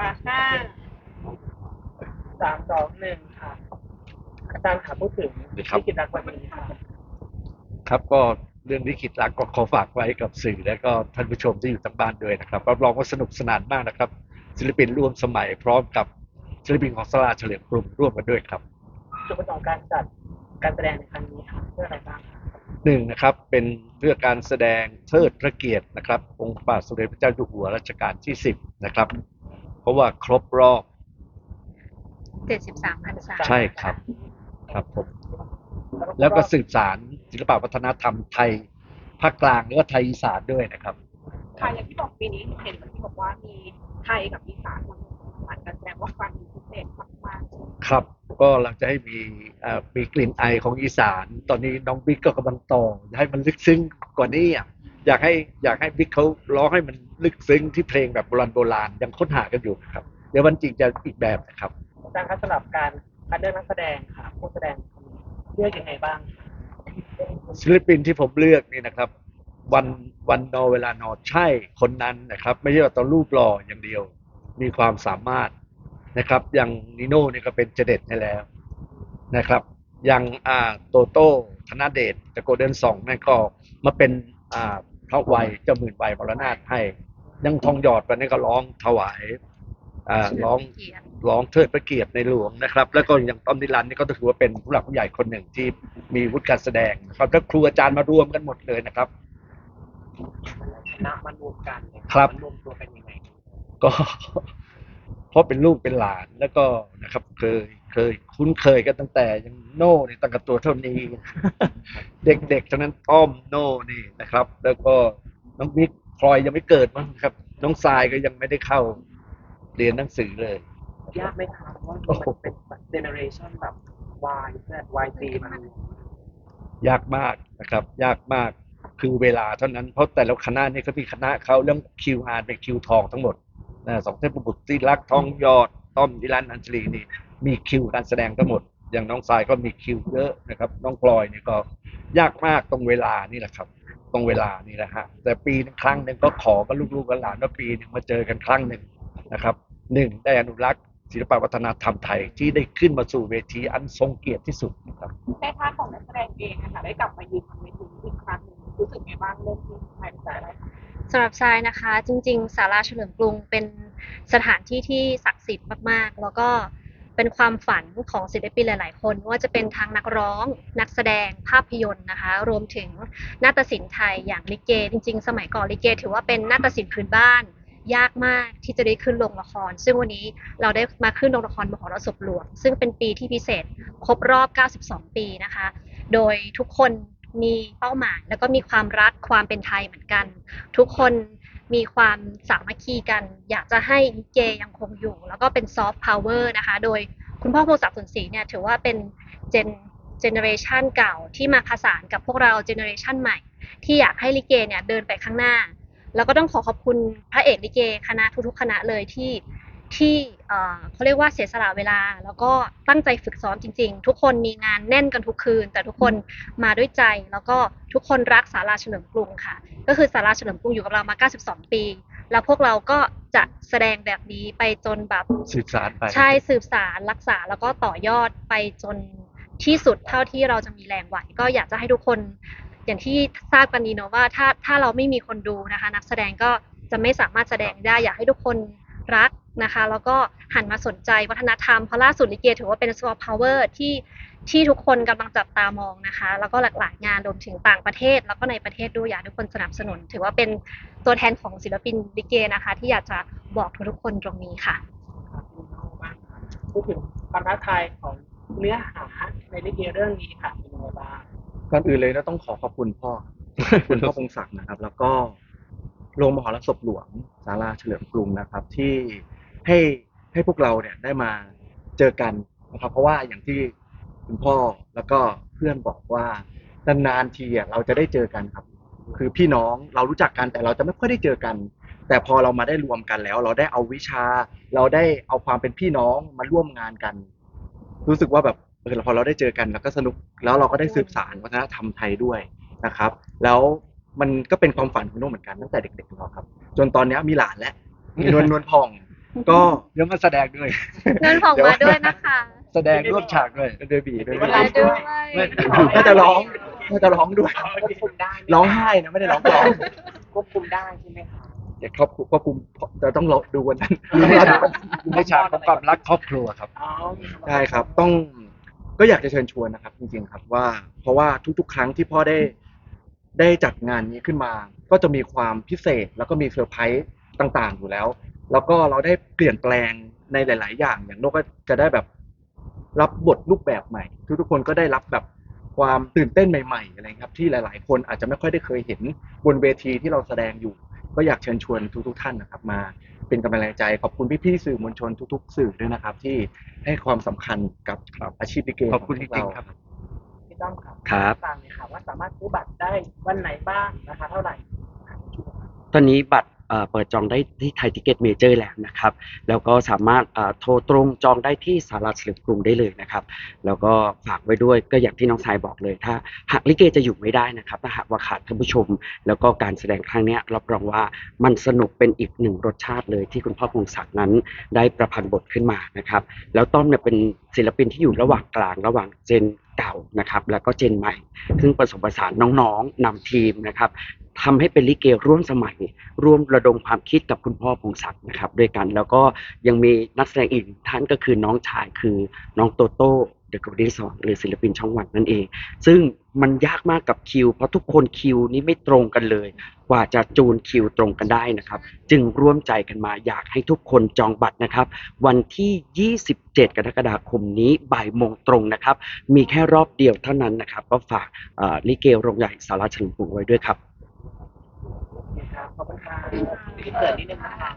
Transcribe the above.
มาห้าสามสองหนึ่งค่ะ อาจารย์ค่ะพูดถึงครับวิกฤตรักวันนี้ค่ะ ครับก็เรื่องลิขิตรักก็ขอฝากไว้กับสื่อ และก็ท่านผู้ชมที่อยู่ทางบ้านด้วยนะครับรับรองว่าสนุกสนานมากนะครับ ศิลปินร่วมสมัยพร้อมกับศิลปินของสลาเฉลิมกรุงร่วมกันด้วยครับจุดประสงค์การจัดการแสดงในครั้งนี้ค่ะเพื่ออะไรบ้างคะหนึ่งนะครับเป็นเพื่อการแสดงเทิดพระเกียรตินะครับ องค์พระบาทสมเด็จพระเจ้าอยู่หัวรัชกาลที่สิบนะครับ เพราะว่าครบรอบ73พรรษาใช่ครับ ครับผม แล้วก็สืบสารศิลปวัฒนธรรมไทยภาคกลางแล้วก็ไทยอีสานด้วยนะครับ ค่ะอย่างที่บอกปีนี้เห็นที่บอกว่ามีไทยกับอีสานมันผ่านกันแสดงว่าฟังพิเศษมากๆใช่ไหมครับ ก็เราจะให้มีเอ่อมีกลิ่นไอของอีสาน ตอนนี้น้องบิ๊กก็กำลังต่ออยากให้มันลึกซึ้งกว่านี้อะ อยากให้อยากให้บิ๊กเขาร้องให้มันลึกซึ้งที่เพลงแบบโบราณโบราณยังค้นหากันอยู่ครับ เดี๋ยววันจริงจะอีกแบบนะครับอาจารย์คะสำหรับการคัดเลือกนักแสดงค่ะผู้แสดงคนนี้เลือกยังไงบ้างคะศิลปินที่ผมเลือกนี่นะครับ วันวันนอเวลานอใช่คนนั้นนะครับ ไม่ใช่ว่าตอนรูปหล่ออย่างเดียว มีความสามารถนะครับ อย่างนิโน่นี่ก็เป็นเจเด็ดให้แล้วนะครับ อย่างอ่าโตโต้ธนเดชจากโกลเด้นสองนั่นก็มาเป็นอ่าพ ระวัยเจ้าหมื่นวัยมรณาถให้ ยังทองหยอดวันนี้ก็ร้องถวายอ่าร้องเกียรติร้องเทิดพระเกียรติในหลวงนะครับ แล้วก็อย่างต้อมนิรันดร์นี่ก็ถือว่าเป็นผู้หลักผู้ใหญ่คนหนึ่งที่มีวุฒิการแสดงนะครับแล้วครูอาจารย์มารวมกันหมดเลยนะครับนำมารวมกันเนี่ยครับมันรวมตัวกันยังไงก็ เพราะเป็นลูกเป็นหลานแล้วก็นะครับ เคยเคย คุ้นเคยกันตั้งแต่ยังโน่นี่ตั้งแต่ตัวเท่านี้ เด็กๆทั้งนั้นต้อมโน่นี่นะครับ แล้วก็น้องบิ๊กพลอยยังไม่เกิดมั้งครับ น้องทรายก็ยังไม่ได้เข้า เรียนหนังสือเลย ยากไหมคะเพราะว่าโอ้โหมันเป็นเจเนอเรชันแบบ Y Z Y Z มันยากมากนะครับ ยากมากคือเวลาเท่านั้นเพราะแต่ละคณะนี่เขามีคณะเขาเรื่องคิวอาร์เป็นคิวทองทั้งหมด นะสองเทพบุตรที่รักทองยอดต้อมวิรันอัญชลีนี่ มีคิวการแสดงทั้งหมด อย่างน้องทรายก็มีคิวเยอะนะครับ น้องพลอยนี่ก็ยากมากตรงเวลานี่แหละครับ ตรงเวลานี่แหละฮะแต่ปีหนึงครั้งหนึ่งก็ขอกับลูกๆกับหลานว่าปีหนึ่งมาเจอกันครั้งหนึ่งนะครับหนึ่งได้อนุรักษ์ศิลปวัฒนธรรมไทยที่ได้ขึ้นมาสู่เวทีอันทรงเกียรติที่สุดนะครับในพาร์ทของนักแสดงเองนะคะได้กลับมายืนำหรับทรายนะคะ จริง ๆ ศาลาเฉลิมกรุงเป็นสถานที่ที่ศักดิ์สิทธิ์มากๆ แล้วก็เป็นความฝันของศิลปินหลาย ๆ คนว่าจะเป็นทั้งนักร้อง นักแสดงภาพยนตร์นะคะ รวมถึงนาฏศิลป์ไทยอย่างลิเก จริง ๆ สมัยก่อนลิเก ถือว่าเป็นนาฏศิลป์พื้นบ้าน ยากมากที่จะได้ขึ้นโรงละคร ซึ่งวันนี้เราได้มาขึ้นโรงละครมหรสพหลวง ซึ่งเป็นปีที่พิเศษครบรอบ 92 ปีนะคะ โดยทุกคน มีเป้าหมาย แล้วก็มีความรักความเป็นไทยเหมือนกัน ทุกคนมีความสามัคคีกัน อยากจะให้ลิเกยังคงอยู่ แล้วก็เป็นซอฟต์พาวเวอร์นะคะ โดยคุณพ่อพงศักดิ์สุนศรีเนี่ยถือว่าเป็นเจนเจเนอเรชันเก่าที่มาผสานกับพวกเราเจเนอเรชันใหม่ ที่อยากให้ลิเกเนี่ยเดินไปข้างหน้า แล้วก็ต้องขอขอบคุณพระเอกลิเกคณะทุกๆคณะเลยที่ ที่เอ่อเขาเรียกว่าเสียสละเวลา แล้วก็ตั้งใจฝึกซ้อมจริง ๆ ทุกคนมีงานแน่นกันทุกคืน แต่ทุกคนมาด้วยใจ แล้วก็ทุกคนรักศาลาเฉลิมกรุงค่ะ ก็คือศาลาเฉลิมกรุงอยู่กับเรามา 92 ปี แล้วพวกเราก็จะแสดงแบบนี้ไปจนแบบสืบสารไปใช่สืบสารรักษาแล้วก็ต่อยอดไปจนที่สุดเท่าที่เราจะมีแรงไหวก็อยากจะให้ทุกคนอย่างที่ทราบกันดีเนาะว่าถ้าถ้าเราไม่มีคนดูนะคะ นักแสดงก็จะไม่สามารถแสดงได้อยากให้ทุกคน รักนะคะ แล้วก็หันมาสนใจวัฒนธรรมเพราะล่าสุดลิเกถือว่าเป็น soft power ที่ที่ทุกคนกำลังจับตามองนะคะ แล้วก็หลากๆงานรวมถึงต่างประเทศ แล้วก็ในประเทศด้วยอยากให้ทุกคนสนับสนุน ถือว่าเป็นตัวแทนของศิลปินลิเกนะคะ ที่อยากจะบอกทุกๆคนตรงนี้ค่ะครับคุณน้องบ้างค่ะพูดถึงความท้าทายของเนื้อหาในลิเกเรื่องนี้ค่ะเป็นยังไงบ้างก่อนอื่นเลยนะต้องขอขอบคุณพ่อคุณพ่อพงศักดิ์นะครับ แล้วก็ โรงมหรสพหลวงศาลาเฉลิมกรุงนะครับ ที่ให้ให้พวกเราเนี่ยได้มาเจอกันนะครับ เพราะว่าอย่างที่คุณพ่อแล้วก็เพื่อนบอกว่านานๆทีอะเราจะได้เจอกันครับ คือพี่น้องเรารู้จักกันแต่เราจะไม่ค่อยได้เจอกัน แต่พอเรามาได้รวมกันแล้ว เราได้เอาวิชา เราได้เอาความเป็นพี่น้องมาร่วมงานกัน รู้สึกว่าแบบเออพอเราได้เจอกันแล้วก็สนุกแล้วเราก็ได้สืบสารวัฒนธรรมไทยด้วยนะครับ แล้ว มันก็เป็นความฝันของโน้เหมือนกันตั้งแต่เด็กๆของเราครับ จนตอนเนี้ยมีหลานแล้วมีนวลนวลพอง ก็เดี๋ยวมาแสดงด้วย เงินของมาด้วยนะคะแสดงร่วมฉากด้วยเดบีด้วยเวลามาด้วย ไม่น่าจะร้องน่าจะร้องด้วย ควบคุมได้ไหมร้องไห้นะไม่ได้ร้องกลองควบคุมได้ใช่ไหมคะเดี๋ยวครอบครัวควบคุมจะต้องรอดูวันนั้นอยู่ในฉากอยู่ในฉากของความรักครอบครัวครับ อ๋อใช่ครับ ต้องก็อยากจะเชิญชวนนะครับ จริงๆครับว่า เพราะว่าทุกๆ ครั้งที่พ่อได้ ได้จัดงานนี้ขึ้นมา ก็จะมีความพิเศษแล้วก็มีเซอร์ไพรส์ต่างๆอยู่แล้ว แล้วก็เราได้เปลี่ยนแปลงในหลาย ๆ อย่างอย่างนกก็จะได้แบบรับบทรูปแบบใหม่ ทุกๆคนก็ได้รับแบบความตื่นเต้นใหม่ๆอะไรครับที่หลาย ๆ คนอาจจะไม่ค่อยได้เคยเห็นบนเวทีที่เราแสดงอยู่ ก็อยากเชิญชวนทุก ๆ ท่านนะครับ มาเป็นกำลังใจขอบคุณพี่ๆสื่อมวลชนทุก ๆ สื่อด้วยนะครับ ที่ให้ความสำคัญกับอาชีพลิเกขอบคุณขจงพวกริงๆครับ พี่ต้อมครับครับ ฟังเลยค่ะว่าสามารถซื้อบัตรได้วันไหนบ้างราคาเท่าไหร่ตอนนี้บัตร เปิดจองได้ที่ไทยทิเก็ตเมเจอร์แล้วนะครับ แล้วก็สามารถโทรตรงจองได้ที่สาราเฉลิมกรุงได้เลยนะครับ แล้วก็ฝากไว้ด้วยก็อย่างที่น้องชายบอกเลยถ้าหากลิเกจะอยู่ไม่ได้นะครับถ้าหากว่าขาดท่านผู้ชม แล้วก็การแสดงครั้งนี้รับรองว่ามันสนุกเป็นอีกหนึ่งรสชาติเลยที่คุณพ่อพงศักดิ์นั้น ได้ประพันธ์บทขึ้นมานะครับ แล้วต้อมเนี่ยเป็นศิลปินที่อยู่ระหว่างกลางระหว่างเจนเก่านะครับแล้วก็เจนใหม่ ซึ่งผสมผสานน้องๆนำทีมนะครับ ทำให้เป็นลิเกร่วมสมัย ร่วมระดมความคิดกับคุณพ่อพงศักดิ์นะครับด้วยกัน แล้วก็ยังมีนักแสดงอีกท่านก็คือน้องชายคือน้องโตโต้เดอะกรีสอนหรือศิลปินช่องวันนั่นเอง ซึ่งมันยากมากกับคิว เพราะทุกคนคิวนี้ไม่ตรงกันเลย กว่าจะจูนคิวตรงกันได้นะครับ จึงร่วมใจกันมาอยากให้ทุกคนจองบัตรนะครับ วันที่ 27 กรกฎาคมนี้บ่ายโมงตรงนะครับ มีแค่รอบเดียวเท่านั้นนะครับ ก็ฝากลิเกโรงใหญ่สาราเฉลิมกรุงไว้ด้วยครับ ขอบคุณค่ะที่เกิดนิดนึงนะคะ